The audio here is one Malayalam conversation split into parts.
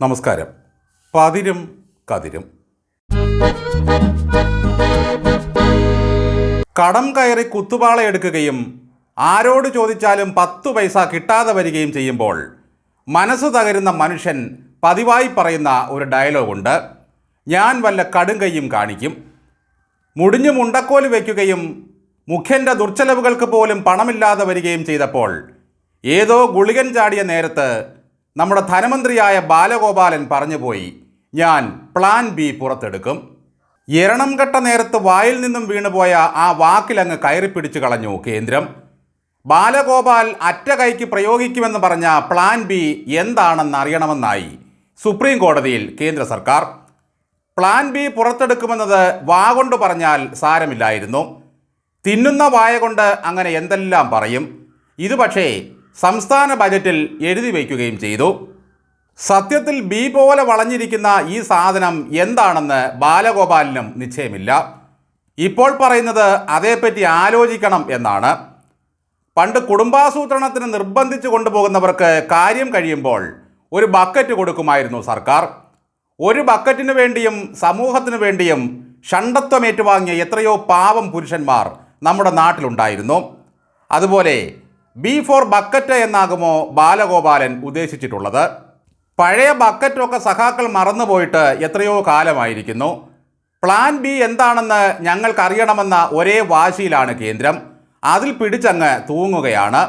നമസ്കാരം. പതിരും കതിരും. കടം കയറി കുത്തുപാള എടുക്കുകയും ആരോട് ചോദിച്ചാലും പത്തു പൈസ കിട്ടാതെ വരികയും ചെയ്യുമ്പോൾ മനസ്സ് തകരുന്ന മനുഷ്യൻ പതിവായി പറയുന്ന ഒരു ഡയലോഗുണ്ട് ഞാൻ വല്ല കടുങ്കയ്യും കാണിക്കും. മുടിഞ്ഞു മുണ്ടക്കോൽ വയ്ക്കുകയും മുഖ്യന്റെ ദുർച്ചെലവുകൾക്ക് പോലും പണമില്ലാതെ വരികയും ചെയ്തപ്പോൾ ഏതോ ഗുളികൻ ചാടിയ നേരത്ത് നമ്മുടെ ധനമന്ത്രിയായ ബാലഗോപാലൻ പറഞ്ഞു പോയി ഞാൻ പ്ലാൻ ബി പുറത്തെടുക്കും. എരണം കെട്ട നേരത്ത് വായിൽ നിന്നും വീണുപോയ ആ വാക്കിലങ്ങ് കയറിപ്പിടിച്ചു കളഞ്ഞു കേന്ദ്രം. ബാലഗോപാൽ അറ്റകൈക്ക് പ്രയോഗിക്കുമെന്ന് പറഞ്ഞ പ്ലാൻ ബി എന്താണെന്ന് അറിയണമെന്നായി സുപ്രീം കോടതിയിൽ കേന്ദ്ര സർക്കാർ. പ്ലാൻ ബി പുറത്തെടുക്കുമെന്നത് വാ കൊണ്ട് പറഞ്ഞാൽ സാരമില്ലായിരുന്നു. തിന്നുന്ന വായ കൊണ്ട് അങ്ങനെ എന്തെല്ലാം പറയും? ഇത് പക്ഷേ സംസ്ഥാന ബജറ്റിൽ എഴുതി വയ്ക്കുകയും ചെയ്തു. സത്യത്തിൽ ബി പോലെ വളഞ്ഞിരിക്കുന്ന ഈ സാധനം എന്താണെന്ന് ബാലഗോപാലിനും നിശ്ചയമില്ല. ഇപ്പോൾ പറയുന്നത് അതേപ്പറ്റി ആലോചിക്കണം എന്നാണ്. പണ്ട് കുടുംബാസൂത്രണത്തിന് നിർബന്ധിച്ചു കൊണ്ടുപോകുന്നവർക്ക് കാര്യം കഴിയുമ്പോൾ ഒരു ബക്കറ്റ് കൊടുക്കുമായിരുന്നു സർക്കാർ. ഒരു ബക്കറ്റിനു വേണ്ടിയും സമൂഹത്തിനു വേണ്ടിയും ഷണ്ടത്വം ഏറ്റുവാങ്ങിയ എത്രയോ പാവം പുരുഷന്മാർ നമ്മുടെ നാട്ടിലുണ്ടായിരുന്നു. അതുപോലെ ബി ഫോർ ബക്കറ്റ് എന്നാകുമോ ബാലഗോപാലൻ ഉദ്ദേശിച്ചിട്ടുള്ളത്? പഴയ ബക്കറ്റൊക്കെ സഖാക്കൾ മറന്നുപോയിട്ട് എത്രയോ കാലമായിരിക്കുന്നു. പ്ലാൻ ബി എന്താണെന്ന് ഞങ്ങൾക്കറിയണമെന്ന ഒരേ വാശിയിലാണ് കേന്ദ്രം. അതിൽ പിടിച്ചങ്ങ് തൂങ്ങുകയാണ്.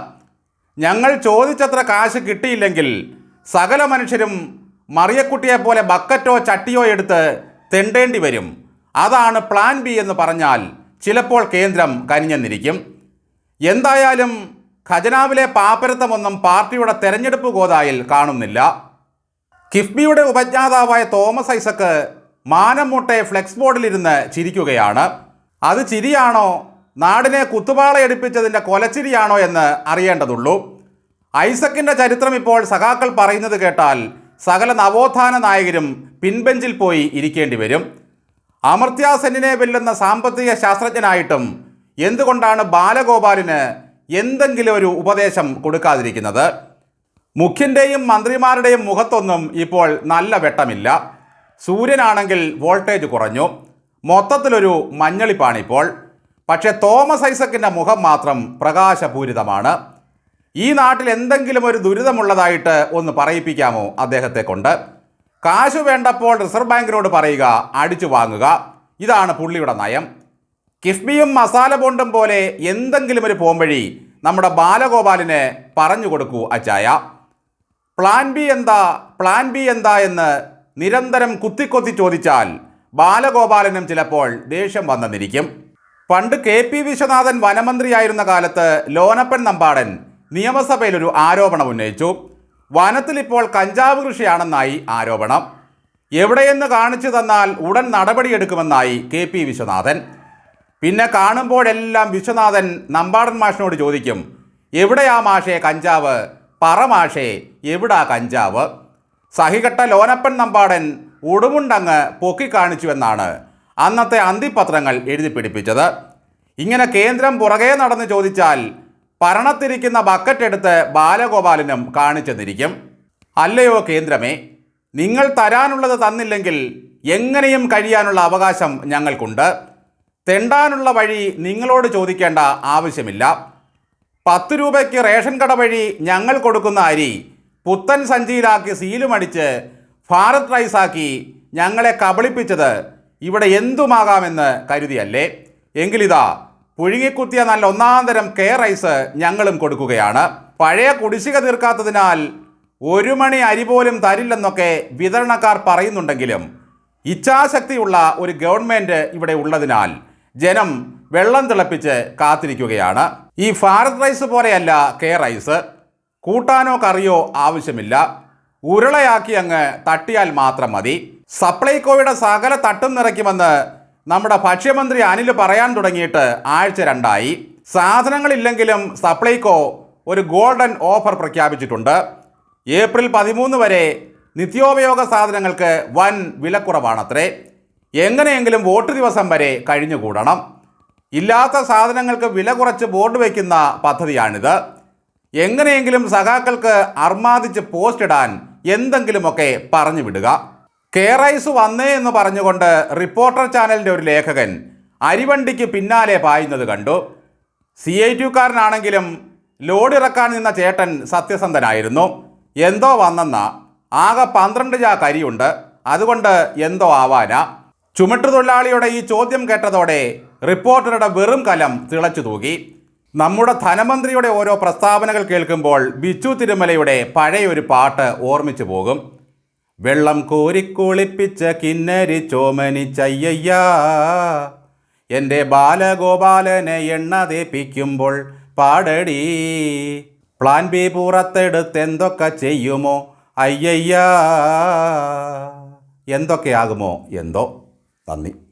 ഞങ്ങൾ ചോദിച്ചത്ര കാശ് കിട്ടിയില്ലെങ്കിൽ സകല മനുഷ്യരും മറിയക്കുട്ടിയെ പോലെ ബക്കറ്റോ ചട്ടിയോ എടുത്ത് തെണ്ടേണ്ടി വരും. അതാണ് പ്ലാൻ ബി എന്ന് പറഞ്ഞാൽ ചിലപ്പോൾ കേന്ദ്രം കനിഞ്ഞെന്നിരിക്കും. എന്തായാലും ഖജനാവിലെ പാപ്പരത്തമൊന്നും പാർട്ടിയുടെ തെരഞ്ഞെടുപ്പ് ഗോതായിൽ കാണുന്നില്ല. കിഫ്ബിയുടെ ഉപജ്ഞാതാവായ തോമസ് ഐസക്ക് മാനം മുട്ടെ ഫ്ലെക്സ് ബോർഡിലിരുന്ന് ചിരിക്കുകയാണ്. അത് ചിരിയാണോ? നാടിനെ കുത്തുപാളയടിപ്പിച്ചതിന്റെ കൊലച്ചിരിയാണോ എന്ന് അറിയേണ്ടതുള്ളൂ. ഐസക്കിന്റെ ചരിത്രം ഇപ്പോൾ സഖാക്കൾ പറയുന്നത് കേട്ടാൽ സകല നവോത്ഥാന നായകരും പിൻബെഞ്ചിൽ പോയി ഇരിക്കേണ്ടി വരും. അമർത്യാസെന്നിനെ വെല്ലുന്ന സാമ്പത്തിക ശാസ്ത്രജ്ഞനായിട്ടും എന്തുകൊണ്ടാണ് ബാലഗോപാലിന് എന്തെങ്കിലും ഒരു ഉപദേശം കൊടുക്കാതിരിക്കുന്നത്. മുഖ്യന്റെയും മന്ത്രിമാരുടെയും മുഖത്തൊന്നും ഇപ്പോൾ നല്ല വെട്ടമില്ല. സൂര്യനാണെങ്കിൽ വോൾട്ടേജ് കുറഞ്ഞു. മൊത്തത്തിലൊരു മഞ്ഞളിപ്പാണിപ്പോൾ. പക്ഷേ തോമസ് ഐസക്കിന്റെ മുഖം മാത്രം പ്രകാശപൂരിതമാണ്. ഈ നാട്ടിൽ എന്തെങ്കിലും ഒരു ദുരിതമുള്ളതായിട്ട് ഒന്ന് പറയിപ്പിക്കാമോ അദ്ദേഹത്തെ കൊണ്ട് കാശ് വേണ്ടപ്പോൾ റിസർവ് ബാങ്കിനോട് പറയുക അടിച്ചു വാങ്ങുക. ഇതാണ് പുള്ളിയുടെ നയം. കിഫ്ബിയും മസാല ബോണ്ടും പോലെ എന്തെങ്കിലും ഒരു പോംവഴി നമ്മുടെ ബാലഗോപാലിന് പറഞ്ഞു കൊടുക്കൂ അച്ചായ. പ്ലാൻ ബി എന്താ പ്ലാൻ ബി എന്താ എന്ന് നിരന്തരം കുത്തിക്കൊത്തി ചോദിച്ചാൽ ബാലഗോപാലനും ചിലപ്പോൾ ദേഷ്യം വന്നെന്നിരിക്കും പണ്ട് കെ പി വിശ്വനാഥൻ വനമന്ത്രിയായിരുന്ന കാലത്ത് ലോനപ്പൻ നമ്പാടൻ നിയമസഭയിൽ ഒരു ആരോപണം ഉന്നയിച്ചു. വനത്തിൽ ഇപ്പോൾ കഞ്ചാവ് കൃഷിയാണെന്നായി ആരോപണം. എവിടെയെന്ന് കാണിച്ചു തന്നാൽ ഉടൻ നടപടിയെടുക്കുമെന്നായി കെ പി വിശ്വനാഥൻ. പിന്നെ കാണുമ്പോഴെല്ലാം വിശ്വനാഥൻ നമ്പാടൻ മാഷിനോട് ചോദിക്കും എവിടെയാ മാഷേ കഞ്ചാവ്? പറ മാഷേ എവിടാ കഞ്ചാവ്? സഹികെട്ട ലോനപ്പൻ നമ്പാടൻ ഉടുമുണ്ടങ്ങ് പൊക്കിക്കാണിച്ചുവെന്നാണ് അന്നത്തെ അന്തിപത്രങ്ങൾ എഴുതി പിടിപ്പിച്ചത്. ഇങ്ങനെ കേന്ദ്രം പുറകെ നടന്ന് ചോദിച്ചാൽ പരണത്തിരിക്കുന്ന ബക്കറ്റ് എടുത്ത് ബാലഗോപാലനും കാണിച്ചെന്നിരിക്കും അല്ലയോ കേന്ദ്രമേ നിങ്ങൾ തരാനുള്ളത് തന്നില്ലെങ്കിൽ എങ്ങനെയും കഴിയാനുള്ള അവകാശം ഞങ്ങൾക്കുണ്ട്. തെണ്ടാനുള്ള വഴി നിങ്ങളോട് ചോദിക്കേണ്ട ആവശ്യമില്ല. പത്ത് രൂപയ്ക്ക് റേഷൻ കട വഴി ഞങ്ങൾ കൊടുക്കുന്ന അരി പുത്തൻ സഞ്ചിയിലാക്കി സീലുമടിച്ച് ഭാരത് റൈസാക്കി ഞങ്ങളെ കബളിപ്പിച്ചത് ഇവിടെ എന്തുമാകാമെന്ന് കരുതിയല്ലേ? എങ്കിലിതാ പുഴുങ്ങിക്കുത്തിയ നല്ല ഒന്നാം തരം കെ റൈസ് ഞങ്ങളും കൊടുക്കുകയാണ്. പഴയ കുടിശ്ശിക തീർക്കാത്തതിനാൽ ഒരു മണി അരി പോലും തരില്ലെന്നൊക്കെ വിതരണക്കാർ പറയുന്നുണ്ടെങ്കിലും ഇച്ഛാശക്തിയുള്ള ഒരു ഗവൺമെന്റ് ഇവിടെ ഉള്ളതിനാൽ ജനം വെള്ളം തിളപ്പിച്ച് കാത്തിരിക്കുകയാണ്. ഈ ഭാരത് റൈസ് പോലെയല്ല കെ റൈസ്. കൂട്ടാനോ കറിയോ ആവശ്യമില്ല. ഉരുളയാക്കി അങ്ങ് തട്ടിയാൽ മാത്രം മതി. സപ്ലൈകോയുടെ സകല തട്ടും നിറയ്ക്കുമെന്ന് നമ്മുടെ ഭക്ഷ്യമന്ത്രി അനിൽ പറയാൻ തുടങ്ങിയിട്ട് ആഴ്ച രണ്ടായി. സാധനങ്ങളില്ലെങ്കിലും സപ്ലൈകോ ഒരു ഗോൾഡൻ ഓഫർ പ്രഖ്യാപിച്ചിട്ടുണ്ട്. ഏപ്രിൽ പതിമൂന്ന് വരെ നിത്യോപയോഗ സാധനങ്ങൾക്ക് വൻ വിലക്കുറവാണത്രേ. എങ്ങനെയെങ്കിലും വോട്ട് ദിവസം വരെ കഴിഞ്ഞുകൂടണം. ഇല്ലാത്ത സാധനങ്ങൾക്ക് വില കുറച്ച് ബോർഡ് വയ്ക്കുന്ന പദ്ധതിയാണിത്. എങ്ങനെയെങ്കിലും സഖാക്കൾക്ക് അർമാദിച്ച് പോസ്റ്റ് ഇടാൻ എന്തെങ്കിലുമൊക്കെ പറഞ്ഞു വിടുക. കേറൈസ് വന്നേ എന്ന് പറഞ്ഞുകൊണ്ട് റിപ്പോർട്ടർ ചാനലിന്റെ ഒരു ലേഖകൻ അരിവണ്ടിക്ക് പിന്നാലെ പായുന്നത് കണ്ടു. സി ഐ ടിക്കാരനാണെങ്കിലും ലോഡ് ഇറക്കാൻ നിന്ന ചേട്ടൻ സത്യസന്ധനായിരുന്നു. എന്തോ വന്നെന്ന. ആകെ പന്ത്രണ്ട് ചാ കരിയുണ്ട്. അതുകൊണ്ട് എന്തോ ആവാനാ. ചുമട്ടുതൊഴിലാളിയുടെ ഈ ചോദ്യം കേട്ടതോടെ റിപ്പോർട്ടറുടെ വെറും കലം തിളച്ചു തൂകി. നമ്മുടെ ധനമന്ത്രിയുടെ ഓരോ പ്രസ്താവനകൾ കേൾക്കുമ്പോൾ ബിച്ചു തിരുമലയുടെ പഴയൊരു പാട്ട് ഓർമ്മിച്ചു പോകും. വെള്ളം കോരിക്കുളിപ്പിച്ച കിന്നരി ചോമനി ചയ്യയ്യ. എന്റെ ബാലഗോപാലനെ എണ്ണ തേപ്പിക്കുമ്പോൾ പാടടി. പ്ലാൻ ബി പുറത്തെടുത്ത് എന്തൊക്കെ ചെയ്യുമോ അയ്യയ്യാ. എന്തൊക്കെയാകുമോ എന്തോ. Lan